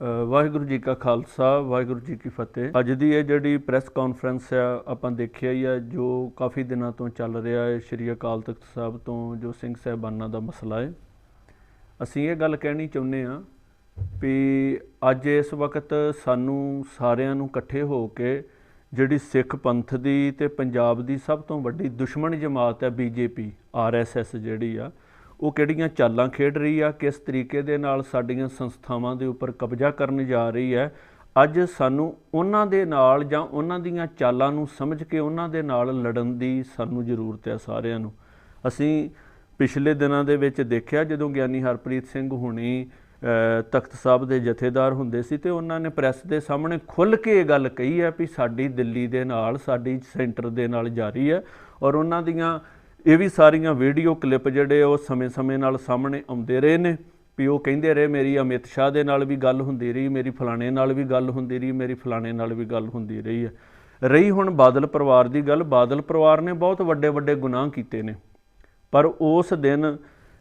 ਵਾਹਿਗੁਰੂ ਜੀ ਕਾ ਖਾਲਸਾ, ਵਾਹਿਗੁਰੂ ਜੀ ਕੀ ਫਤਿਹ। ਅੱਜ ਦੀ ਇਹ ਜਿਹੜੀ ਪ੍ਰੈਸ ਕਾਨਫਰੰਸ ਆ, ਆਪਾਂ ਦੇਖਿਆ ਹੀ ਆ, ਜੋ ਕਾਫੀ ਦਿਨਾਂ ਤੋਂ ਚੱਲ ਰਿਹਾ ਹੈ, ਸ਼੍ਰੀ ਅਕਾਲ ਤਖਤ ਸਾਹਿਬ ਤੋਂ ਜੋ ਸਿੰਘ ਸਾਹਿਬਾਨਾਂ ਦਾ ਮਸਲਾ ਹੈ। ਅਸੀਂ ਇਹ ਗੱਲ ਕਹਿਣੀ ਚਾਹੁੰਦੇ ਆ ਵੀ ਅੱਜ ਇਸ ਵਕਤ ਸਾਨੂੰ ਸਾਰਿਆਂ ਨੂੰ ਇਕੱਠੇ ਹੋ ਕੇ ਜਿਹੜੀ ਸਿੱਖ ਪੰਥ ਦੀ ਤੇ ਪੰਜਾਬ ਦੀ ਸਭ ਤੋਂ ਵੱਡੀ ਦੁਸ਼ਮਣ ਜਮਾਤ ਹੈ ਬੀਜੇਪੀ ਆਰਐਸਐਸ ਜਿਹੜੀ ਆ ਉਹ ਕਿਹੜੀਆਂ ਚਾਲਾਂ ਖੇਡ ਰਹੀ ਆ, ਕਿਸ ਤਰੀਕੇ ਦੇ ਨਾਲ ਸਾਡੀਆਂ ਸੰਸਥਾਵਾਂ ਦੇ ਉੱਪਰ ਕਬਜ਼ਾ ਕਰਨ ਜਾ ਰਹੀ ਹੈ, ਅੱਜ ਸਾਨੂੰ ਉਹਨਾਂ ਦੇ ਨਾਲ ਜਾਂ ਉਹਨਾਂ ਦੀਆਂ ਚਾਲਾਂ ਨੂੰ ਸਮਝ ਕੇ ਉਹਨਾਂ ਦੇ ਨਾਲ ਲੜਨ ਦੀ ਸਾਨੂੰ ਜ਼ਰੂਰਤ ਹੈ ਸਾਰਿਆਂ ਨੂੰ। ਅਸੀਂ ਪਿਛਲੇ ਦਿਨਾਂ ਦੇ ਵਿੱਚ ਦੇਖਿਆ, ਜਦੋਂ ਗਿਆਨੀ ਹਰਪ੍ਰੀਤ ਸਿੰਘ ਹੁਣੀ ਤਖਤ ਸਾਹਿਬ ਦੇ ਜਥੇਦਾਰ ਹੁੰਦੇ ਸੀ ਤੇ ਉਹਨਾਂ ਨੇ ਪ੍ਰੈਸ ਦੇ ਸਾਹਮਣੇ ਖੁੱਲ੍ਹ ਕੇ ਇਹ ਗੱਲ ਕਹੀ ਹੈ ਵੀ ਸਾਡੀ ਦਿੱਲੀ ਦੇ ਨਾਲ, ਸਾਡੀ ਸੈਂਟਰ ਦੇ ਨਾਲ ਜਾਰੀ ਹੈ ਔਰ ਉਹਨਾਂ ਦੀਆਂ ਇਹ ਵੀ ਸਾਰੀਆਂ ਵੀਡੀਓ ਕਲਿੱਪ ਜਿਹੜੇ ਉਹ ਸਮੇਂ-ਸਮੇਂ ਨਾਲ ਸਾਹਮਣੇ ਆਉਂਦੇ ਰਹੇ ਨੇ ਵੀ ਉਹ ਕਹਿੰਦੇ ਰਹੇ, ਮੇਰੀ ਅਮਿਤ ਸ਼ਾਹ ਦੇ ਨਾਲ ਵੀ ਗੱਲ ਹੁੰਦੀ ਰਹੀ, ਮੇਰੀ ਫਲਾਣੇ ਨਾਲ ਵੀ ਗੱਲ ਹੁੰਦੀ ਰਹੀ, ਮੇਰੀ ਫਲਾਣੇ ਨਾਲ ਵੀ ਗੱਲ ਹੁੰਦੀ ਰਹੀ ਹੈ। ਰਹੀ ਹੁਣ ਬਾਦਲ ਪਰਿਵਾਰ ਦੀ ਗੱਲ, ਬਾਦਲ ਪਰਿਵਾਰ ਨੇ ਬਹੁਤ ਵੱਡੇ ਵੱਡੇ ਗੁਨਾਹ ਕੀਤੇ ਨੇ। ਪਰ ਉਸ ਦਿਨ,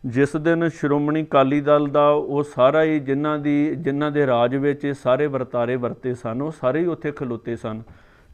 ਜਿਸ ਦਿਨ ਸ਼੍ਰੋਮਣੀ ਅਕਾਲੀ ਦਲ ਦਾ ਉਹ ਸਾਰਾ ਹੀ ਜਿਨ੍ਹਾਂ ਦੀ, ਜਿਨ੍ਹਾਂ ਦੇ ਰਾਜ ਵਿੱਚ ਇਹ ਸਾਰੇ ਵਰਤਾਰੇ ਵਰਤੇ ਸਨ, ਉਹ ਸਾਰੇ ਹੀ ਉੱਥੇ ਖਲੋਤੇ ਸਨ।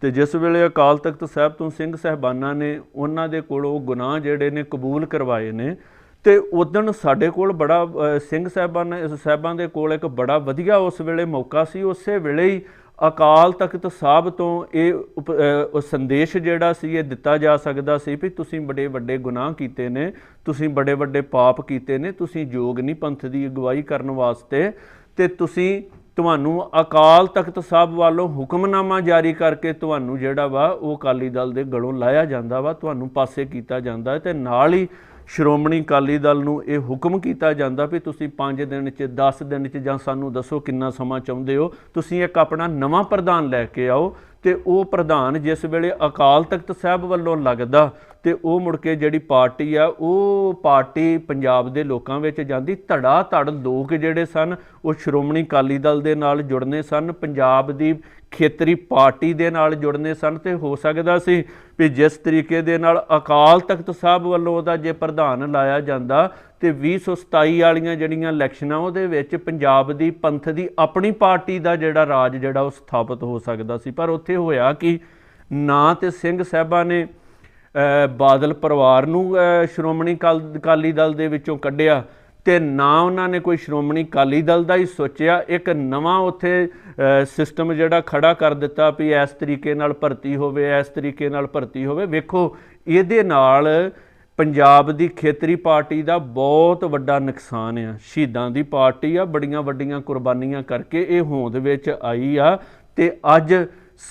ਤੇ ਜਿਸ ਵੇਲੇ ਅਕਾਲ ਤਖਤ ਸਾਹਿਬ ਤੋਂ ਸਿੰਘ ਸਹਿਬਾਨਾਂ ਨੇ ਉਹਨਾਂ ਦੇ ਕੋਲ ਉਹ ਗੁਨਾਹ ਜਿਹੜੇ ਨੇ ਕਬੂਲ ਕਰਵਾਏ ਨੇ, ਤੇ ਉਦਣ ਸਾਡੇ ਕੋਲ ਬੜਾ ਸਿੰਘ ਸਾਹਿਬਾਨ ਨੇ- ਸਾਹਿਬਾਂ ਦੇ ਕੋਲ ਇੱਕ ਬੜਾ ਵਧੀਆ ਉਸ ਵੇਲੇ ਮੌਕਾ ਸੀ। ਉਸੇ ਵੇਲੇ ਹੀ ਅਕਾਲ ਤਖਤ ਸਾਹਿਬ ਤੋਂ ਇਹ ਉਪ- ਉਹ ਸੰਦੇਸ਼ ਜਿਹੜਾ ਸੀ, ਇਹ ਦਿੱਤਾ ਜਾ ਸਕਦਾ ਸੀ ਵੀ ਤੁਸੀਂ ਬੜੇ ਵੱਡੇ ਗੁਨਾਹ ਕੀਤੇ ਨੇ, ਤੁਸੀਂ ਬੜੇ ਵੱਡੇ ਪਾਪ ਕੀਤੇ ਨੇ, ਤੁਸੀਂ ਯੋਗ ਨਹੀਂ ਪੰਥ ਦੀ ਅਗਵਾਈ ਕਰਨ ਵਾਸਤੇ, ਤੇ ਤੁਸੀਂ ਤੁਹਾਨੂੰ ਅਕਾਲ ਤਖਤ ਸਾਹਿਬ ਵੱਲੋਂ ਹੁਕਮਨਾਮਾ ਜਾਰੀ ਕਰਕੇ ਤੁਹਾਨੂੰ ਜਿਹੜਾ ਵਾ ਉਹ ਅਕਾਲੀ ਦਲ ਦੇ ਗਲੋਂ ਲਾਇਆ ਜਾਂਦਾ ਵਾ, ਤੁਹਾਨੂੰ ਪਾਸੇ ਕੀਤਾ ਜਾਂਦਾ ਹੈ ਤੇ ਨਾਲ ਹੀ ਸ਼੍ਰੋਮਣੀ ਅਕਾਲੀ ਦਲ ਨੂੰ ਇਹ ਹੁਕਮ ਕੀਤਾ ਜਾਂਦਾ ਵੀ ਤੁਸੀਂ 5 ਦਿਨ ਚ 10 ਦਿਨ ਚ ਜਾਂ ਸਾਨੂੰ ਦੱਸੋ ਕਿੰਨਾ ਸਮਾਂ ਚਾਹੁੰਦੇ ਹੋ। ਤੁਸੀਂ ਇੱਕ ਆਪਣਾ ਨਵਾਂ ਪ੍ਰਧਾਨ ਲੈ ਕੇ ਆਓ ਤੇ ਉਹ ਪ੍ਰਧਾਨ ਜਿਸ ਵੇਲੇ ਅਕਾਲ ਤਖਤ ਸਾਹਿਬ ਵੱਲੋਂ ਲੱਗਦਾ ਤੇ ਉਹ ਮੁੜ ਕੇ ਜਿਹੜੀ ਪਾਰਟੀ ਆ, ਉਹ ਪਾਰਟੀ ਪੰਜਾਬ ਦੇ ਲੋਕਾਂ ਵਿੱਚ ਜਾਂਦੀ ਧੜਾ ਧੜ ਲੋਕ ਜਿਹੜੇ ਸਨ, ਉਹ ਸ਼੍ਰੋਮਣੀ ਅਕਾਲੀ ਦਲ ਦੇ ਨਾਲ ਜੁੜਨੇ ਸਨ, ਪੰਜਾਬ ਦੀ ਖੇਤਰੀ ਪਾਰਟੀ ਦੇ ਨਾਲ ਜੁੜਨੇ ਸਨ ਤੇ ਹੋ ਸਕਦਾ ਸੀ ਵੀ ਜਿਸ ਤਰੀਕੇ ਦੇ ਨਾਲ ਅਕਾਲ ਤਖਤ ਸਾਹਿਬ ਵੱਲੋਂ ਉਹਦਾ ਜੇ ਪ੍ਰਧਾਨ ਲਾਇਆ ਜਾਂਦਾ ਤੇ 2027 ਵਾਲੀਆਂ ਜਿਹੜੀਆਂ ਇਲੈਕਸ਼ਨਾਂ ਉਹਦੇ ਵਿੱਚ ਪੰਜਾਬ ਦੀ ਪੰਥ ਦੀ ਆਪਣੀ ਪਾਰਟੀ ਦਾ ਜਿਹੜਾ ਰਾਜ ਜਿਹੜਾ ਉਹ ਸਥਾਪਿਤ ਹੋ ਸਕਦਾ ਸੀ। ਪਰ ਉੱਥੇ ਹੋਇਆ ਕਿ, ਨਾ ਤੇ ਸਿੰਘ ਸਾਹਿਬਾਂ ਨੇ ਬਾਦਲ ਪਰਿਵਾਰ ਨੂੰ ਸ਼੍ਰੋਮਣੀ ਅਕਾਲ- ਅਕਾਲੀ ਦਲ ਦੇ ਵਿੱਚੋਂ ਕੱਢਿਆ ਤੇ ਨਾ ਉਹਨਾਂ ਨੇ ਕੋਈ ਸ਼੍ਰੋਮਣੀ ਅਕਾਲੀ ਦਲ ਦਾ ਹੀ ਸੋਚਿਆ। ਇੱਕ ਨਵਾਂ ਉੱਥੇ ਸਿਸਟਮ ਜਿਹੜਾ ਖੜਾ ਕਰ ਦਿੱਤਾ ਵੀ ਇਸ ਤਰੀਕੇ ਨਾਲ ਭਰਤੀ ਹੋਵੇ, ਇਸ ਤਰੀਕੇ ਨਾਲ ਭਰਤੀ ਹੋਵੇ। ਵੇਖੋ, ਇਹਦੇ ਨਾਲ ਪੰਜਾਬ ਦੀ ਖੇਤਰੀ ਪਾਰਟੀ ਦਾ ਬਹੁਤ ਵੱਡਾ ਨੁਕਸਾਨ ਆ। ਸ਼ਹੀਦਾਂ ਦੀ ਪਾਰਟੀ ਆ, ਬੜੀਆਂ ਵੱਡੀਆਂ ਕੁਰਬਾਨੀਆਂ ਕਰਕੇ ਇਹ ਹੋਂਦ ਵਿੱਚ ਆਈ ਆ ਤੇ ਅੱਜ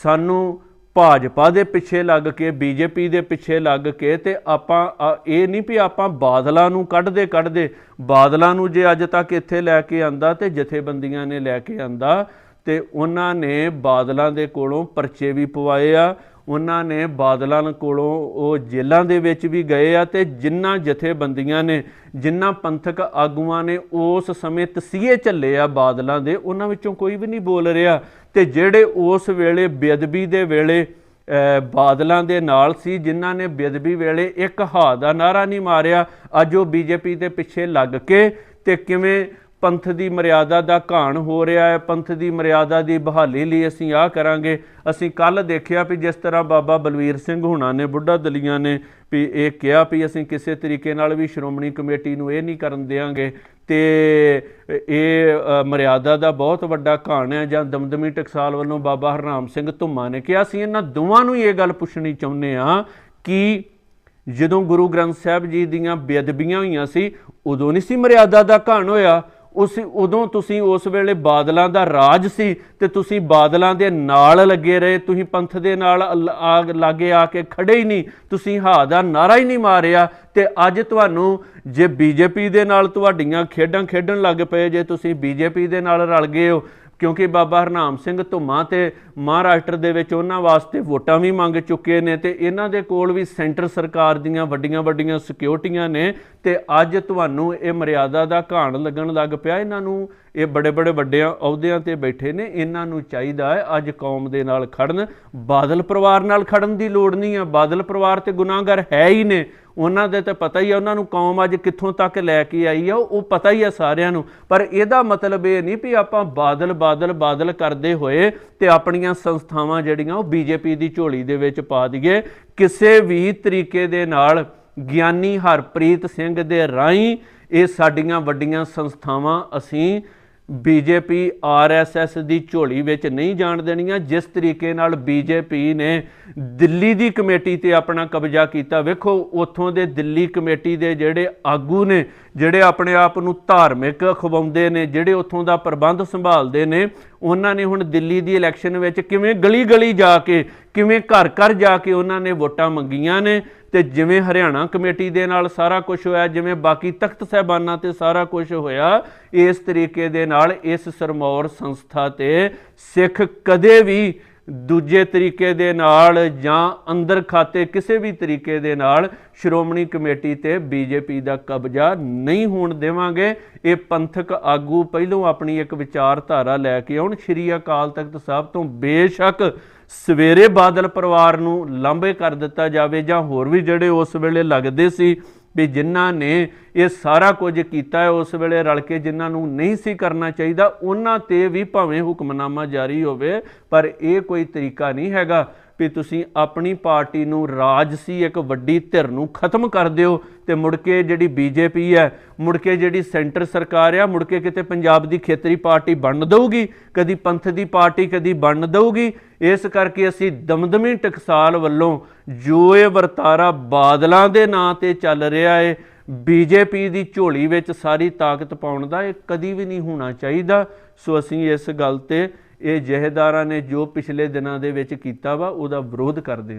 ਸਾਨੂੰ ਭਾਜਪਾ ਦੇ ਪਿੱਛੇ ਲੱਗ ਕੇ, ਬੀਜੇਪੀ ਦੇ ਪਿੱਛੇ ਲੱਗ ਕੇ ਤੇ ਆਪਾਂ ਇਹ ਨਹੀਂ ਵੀ ਆਪਾਂ ਬਾਦਲਾਂ ਨੂੰ ਕੱਢਦੇ ਕੱਢਦੇ, ਬਾਦਲਾਂ ਨੂੰ ਜੇ ਅੱਜ ਤੱਕ ਇੱਥੇ ਲੈ ਕੇ ਆਂਦਾ ਤੇ ਜਥੇਬੰਦੀਆਂ ਨੇ ਲੈ ਕੇ ਆਂਦਾ ਤੇ ਉਹਨਾਂ ਨੇ ਬਾਦਲਾਂ ਦੇ ਕੋਲੋਂ ਪਰਚੇ ਵੀ ਪਵਾਏ ਆ ਉਹਨਾਂ ਨੇ ਬਾਦਲਾਂ ਕੋਲੋਂ ਉਹ ਜੇਲ੍ਹਾਂ ਦੇ ਵਿੱਚ ਵੀ ਗਏ ਆ ਤੇ ਜਿਨ੍ਹਾਂ ਜਥੇਬੰਦੀਆਂ ਨੇ ਜਿਨ੍ਹਾਂ ਪੰਥਕ ਆਗੂਆਂ ਨੇ ਉਸ ਸਮੇਂ ਤਸੀਹੇ ਝੱਲੇ ਆ ਬਾਦਲਾਂ ਦੇ, ਉਹਨਾਂ ਵਿੱਚੋਂ ਕੋਈ ਵੀ ਨਹੀਂ ਬੋਲ ਰਿਹਾ। ਤੇ ਜਿਹੜੇ ਉਸ ਵੇਲੇ ਬੇਅਦਬੀ ਦੇ ਵੇਲੇ ਬਾਦਲਾਂ ਦੇ ਨਾਲ ਸੀ, ਜਿਨ੍ਹਾਂ ਨੇ ਬੇਅਦਬੀ ਵੇਲੇ ਇੱਕ ਹਾ ਦਾ ਨਾਰਾ ਨਹੀਂ ਮਾਰਿਆ, ਅੱਜ ਉਹ ਬੀਜੇਪੀ ਦੇ ਪਿੱਛੇ ਲੱਗ ਕੇ ਤੇ ਕਿਵੇਂ ਪੰਥ ਦੀ ਮਰਿਆਦਾ ਦਾ ਘਾਣ ਹੋ ਰਿਹਾ ਹੈ, ਪੰਥ ਦੀ ਮਰਿਆਦਾ ਦੀ ਬਹਾਲੀ ਲਈ ਅਸੀਂ ਆਹ ਕਰਾਂਗੇ। ਅਸੀਂ ਕੱਲ ਦੇਖਿਆ ਵੀ ਜਿਸ ਤਰ੍ਹਾਂ ਬਾਬਾ ਬਲਵੀਰ ਸਿੰਘ ਹੁਣਾਂ ਨੇ, ਬੁੱਢਾ ਦਲੀਆਂ ਨੇ ਵੀ ਇਹ ਕਿਹਾ ਵੀ ਅਸੀਂ ਕਿਸੇ ਤਰੀਕੇ ਨਾਲ ਵੀ ਸ਼੍ਰੋਮਣੀ ਕਮੇਟੀ ਨੂੰ ਇਹ ਨਹੀਂ ਕਰਨ ਦੇਵਾਂਗੇ ਤੇ ਇਹ ਮਰਿਆਦਾ ਦਾ ਬਹੁਤ ਵੱਡਾ ਘਾਣ ਹੈ ਜਾਂ ਦਮਦਮੀ ਟਕਸਾਲ ਵੱਲੋਂ ਬਾਬਾ ਹਰਨਾਮ ਸਿੰਘ ਧੁੰਮਾ ਨੇ ਕਿਹਾ, ਅਸੀਂ ਇਹਨਾਂ ਦੋਵਾਂ ਨੂੰ ਹੀ ਇਹ ਗੱਲ ਪੁੱਛਣੀ ਚਾਹੁੰਦੇ ਆ ਕਿ ਜਦੋਂ ਗੁਰੂ ਗ੍ਰੰਥ ਸਾਹਿਬ ਜੀ ਦੀਆਂ ਬੇਅਦਬੀਆਂ ਹੋਈਆਂ ਸੀ, ਉਦੋਂ ਨਹੀਂ ਸੀ ਮਰਿਆਦਾ ਦਾ ਘਾਣ ਹੋਇਆ। ਉਸ ਉਦੋਂ ਤੁਸੀਂ ਉਸ ਵੇਲੇ ਬਾਦਲਾਂ ਦਾ ਰਾਜ ਸੀ ਤੇ ਤੁਸੀਂ ਬਾਦਲਾਂ ਦੇ ਨਾਲ ਲੱਗੇ ਰਹੇ, ਤੁਸੀਂ ਪੰਥ ਦੇ ਨਾਲ ਲਾਗੇ ਆ ਕੇ ਖੜੇ ਹੀ ਨਹੀਂ, ਤੁਸੀਂ ਹਾ ਦਾ ਨਾਰਾ ਹੀ ਨਹੀਂ ਮਾਰਿਆ ਤੇ ਅੱਜ ਤੁਹਾਨੂੰ ਜੇ ਬੀਜੇਪੀ ਦੇ ਨਾਲ ਤੁਹਾਡੀਆਂ ਖੇਡਾਂ ਖੇਡਣ ਲੱਗ ਪਏ, ਜੇ ਤੁਸੀਂ ਬੀਜੇਪੀ ਦੇ ਨਾਲ ਰਲ ਗਏ ਹੋ ਕਿਉਂਕਿ ਬਾਬਾ ਹਰਨਾਮ ਸਿੰਘ ਧੁੰਮਾ ਤੇ ਮਹਾਰਾਸ਼ਟਰ ਦੇ ਵਿੱਚ ਉਹਨਾਂ ਵਾਸਤੇ ਵੋਟਾਂ ਵੀ ਮੰਗ ਚੁੱਕੇ ਨੇ ਤੇ ਇਹਨਾਂ ਦੇ ਕੋਲ ਵੀ ਸੈਂਟਰ ਸਰਕਾਰ ਦੀਆਂ ਵੱਡੀਆਂ ਵੱਡੀਆਂ ਸਿਕਿਉਰਟੀਆਂ ਨੇ ਤੇ ਅੱਜ ਤੁਹਾਨੂੰ ਇਹ ਮਰਿਆਦਾ ਦਾ ਘਾਣ ਲੱਗਣ ਲੱਗ ਪਿਆ। ਇਹਨਾਂ ਨੂੰ ਇਹ ਬੜੇ ਬੜੇ ਵੱਡਿਆਂ ਅਹੁਦਿਆਂ ਤੇ ਬੈਠੇ ਨੇ। ਇਹਨਾਂ ਨੂੰ ਚਾਹੀਦਾ ਹੈ ਅੱਜ ਕੌਮ ਦੇ ਨਾਲ ਖੜਨ। ਬਾਦਲ ਪਰਿਵਾਰ ਨਾਲ ਖੜਨ ਦੀ ਲੋੜ ਨਹੀਂ ਹੈ ਬਾਦਲ ਪਰਿਵਾਰ ਤੇ ਗੁਨਾਹਗਰ ਹੈ ਹੀ ਨੇ। ਉਹਨਾਂ ਦੇ ਤਾਂ ਪਤਾ ਹੀ ਆ, ਉਹਨਾਂ ਨੂੰ ਕੌਮ ਅੱਜ ਕਿੱਥੋਂ ਤੱਕ ਲੈ ਕੇ ਆਈ ਆ, ਉਹ ਪਤਾ ਹੀ ਆ ਸਾਰਿਆਂ ਨੂੰ। ਪਰ ਇਹਦਾ ਮਤਲਬ ਇਹ ਨਹੀਂ ਵੀ ਆਪਾਂ ਬਾਦਲ ਬਾਦਲ ਬਾਦਲ ਕਰਦੇ ਹੋਏ ਤੇ ਆਪਣੀਆਂ ਸੰਸਥਾਵਾਂ ਜਿਹੜੀਆਂ ਉਹ ਬੀਜੇਪੀ ਦੀ ਝੋਲੀ ਦੇ ਵਿੱਚ ਪਾ ਦਈਏ। ਕਿਸੇ ਵੀ ਤਰੀਕੇ ਦੇ ਨਾਲ ਗਿਆਨੀ ਹਰਪ੍ਰੀਤ ਸਿੰਘ ਦੇ ਰਾਹੀਂ ਇਹ ਸਾਡੀਆਂ ਵੱਡੀਆਂ ਸੰਸਥਾਵਾਂ ਅਸੀਂ ਬੀਜੇਪੀ ਆਰਐਸਐਸ ਦੀ ਝੋਲੀ ਵਿੱਚ ਨਹੀਂ ਜਾਣ ਦੇਣੀਆਂ। ਜਿਸ ਤਰੀਕੇ ਨਾਲ ਬੀਜੇਪੀ ਨੇ ਦਿੱਲੀ ਦੀ ਕਮੇਟੀ ਤੇ ਆਪਣਾ ਕਬਜ਼ਾ ਕੀਤਾ, ਵੇਖੋ ਉੱਥੋਂ ਦੇ ਦਿੱਲੀ ਕਮੇਟੀ ਦੇ ਜਿਹੜੇ ਆਗੂ ਨੇ, ਜਿਹੜੇ ਆਪਣੇ ਆਪ ਨੂੰ ਧਾਰਮਿਕ ਖਵਾਉਂਦੇ ਨੇ, ਜਿਹੜੇ ਉੱਥੋਂ ਦਾ ਪ੍ਰਬੰਧ ਸੰਭਾਲਦੇ ਨੇ, ਉਹਨਾਂ ਨੇ ਹੁਣ ਦਿੱਲੀ ਦੀ ਇਲੈਕਸ਼ਨ ਵਿੱਚ ਕਿਵੇਂ ਗਲੀ ਗਲੀ ਜਾ ਕੇ, ਕਿਵੇਂ ਘਰ ਘਰ ਜਾ ਕੇ ਉਹਨਾਂ ਨੇ ਵੋਟਾਂ ਮੰਗੀਆਂ ਨੇ ਤੇ ਜਿਵੇਂ ਹਰਿਆਣਾ ਕਮੇਟੀ ਦੇ ਨਾਲ ਸਾਰਾ ਕੁਝ ਹੋਇਆ, ਜਿਵੇਂ ਬਾਕੀ ਤਖਤ ਸਹਿਬਾਨਾਂ ਤੇ ਸਾਰਾ ਕੁਝ ਹੋਇਆ, ਇਸ ਤਰੀਕੇ ਦੇ ਨਾਲ ਇਸ ਸਰਮੌਰ ਸੰਸਥਾ ਤੇ ਸਿੱਖ ਕਦੇ ਵੀ ਦੂਜੇ ਤਰੀਕੇ ਦੇ ਨਾਲ ਜਾਂ ਅੰਦਰ ਖਾਤੇ ਕਿਸੇ ਵੀ ਤਰੀਕੇ ਦੇ ਨਾਲ ਸ਼੍ਰੋਮਣੀ ਕਮੇਟੀ ਤੇ ਬੀਜੇਪੀ ਦਾ ਕਬਜ਼ਾ ਨਹੀਂ ਹੋਣ ਦੇਵਾਂਗੇ। ਇਹ ਪੰਥਕ ਆਗੂ ਪਹਿਲੋਂ ਆਪਣੀ ਇੱਕ ਵਿਚਾਰਧਾਰਾ ਲੈ ਕੇ ਆਉਣ। ਸ਼੍ਰੀ ਅਕਾਲ ਤਖਤ ਸਾਹਿਬ ਤੋਂ ਬੇਸ਼ੱਕ ਸਵੇਰੇ ਬਾਦਲ ਪਰਿਵਾਰ ਨੂੰ ਲਾਂਭੇ ਕਰ ਦਿੱਤਾ ਜਾਵੇ ਜਾਂ ਹੋਰ ਵੀ ਜਿਹੜੇ ਉਸ ਵੇਲੇ ਲੱਗਦੇ ਸੀ ਵੀ ਜਿਨ੍ਹਾਂ ਨੇ ਇਹ ਸਾਰਾ ਕੁਝ ਕੀਤਾ ਹੈ, ਉਸ ਵੇਲੇ ਰਲ ਕੇ ਜਿਨ੍ਹਾਂ ਨੂੰ ਨਹੀਂ ਸੀ ਕਰਨਾ ਚਾਹੀਦਾ, ਉਹਨਾਂ ਤੇ ਵੀ ਭਾਵੇਂ ਹੁਕਮਨਾਮਾ ਜਾਰੀ ਹੋਵੇ, ਪਰ ਇਹ ਕੋਈ ਤਰੀਕਾ ਨਹੀਂ ਹੈਗਾ ਵੀ ਤੁਸੀਂ ਆਪਣੀ ਪਾਰਟੀ ਨੂੰ ਰਾਜਸੀ ਇੱਕ ਵੱਡੀ ਧਿਰ ਨੂੰ ਖਤਮ ਕਰ ਦਿਓ ਤੇ ਮੁੜ ਕੇ ਜਿਹੜੀ ਬੀਜੇਪੀ ਹੈ, ਮੁੜ ਕੇ ਜਿਹੜੀ ਸੈਂਟਰ ਸਰਕਾਰ ਆ, ਮੁੜ ਕੇ ਕਿਤੇ ਪੰਜਾਬ ਦੀ ਖੇਤਰੀ ਪਾਰਟੀ ਬਣ ਦਊਗੀ, ਕਦੀ ਪੰਥ ਦੀ ਪਾਰਟੀ ਕਦੀ ਬਣ ਦਊਗੀ ਇਸ ਕਰਕੇ ਅਸੀਂ ਦਮਦਮੀ ਟਕਸਾਲ ਵੱਲੋਂ ਜੋ ਇਹ ਵਰਤਾਰਾ ਬਾਦਲਾਂ ਦੇ ਨਾਂ ਤੇ ਚੱਲ ਰਿਹਾ ਹੈ ਬੀਜੇਪੀ ਦੀ ਝੋਲੀ ਵਿੱਚ ਸਾਰੀ ਤਾਕਤ ਪਾਉਣ ਦਾ ਇਹ ਕਦੀ ਵੀ ਨਹੀਂ ਹੋਣਾ ਚਾਹੀਦਾ। ਸੋ ਅਸੀਂ ਇਸ ਗੱਲ ਤੇ ਇਹ ਜਹੇਦਾਰਾਂ ਨੇ ਜੋ ਪਿਛਲੇ ਦਿਨਾਂ ਦੇ ਵਿੱਚ ਕੀਤਾ ਵਾ, ਉਹਦਾ ਵਿਰੋਧ ਕਰਦੇ ਹਾਂ।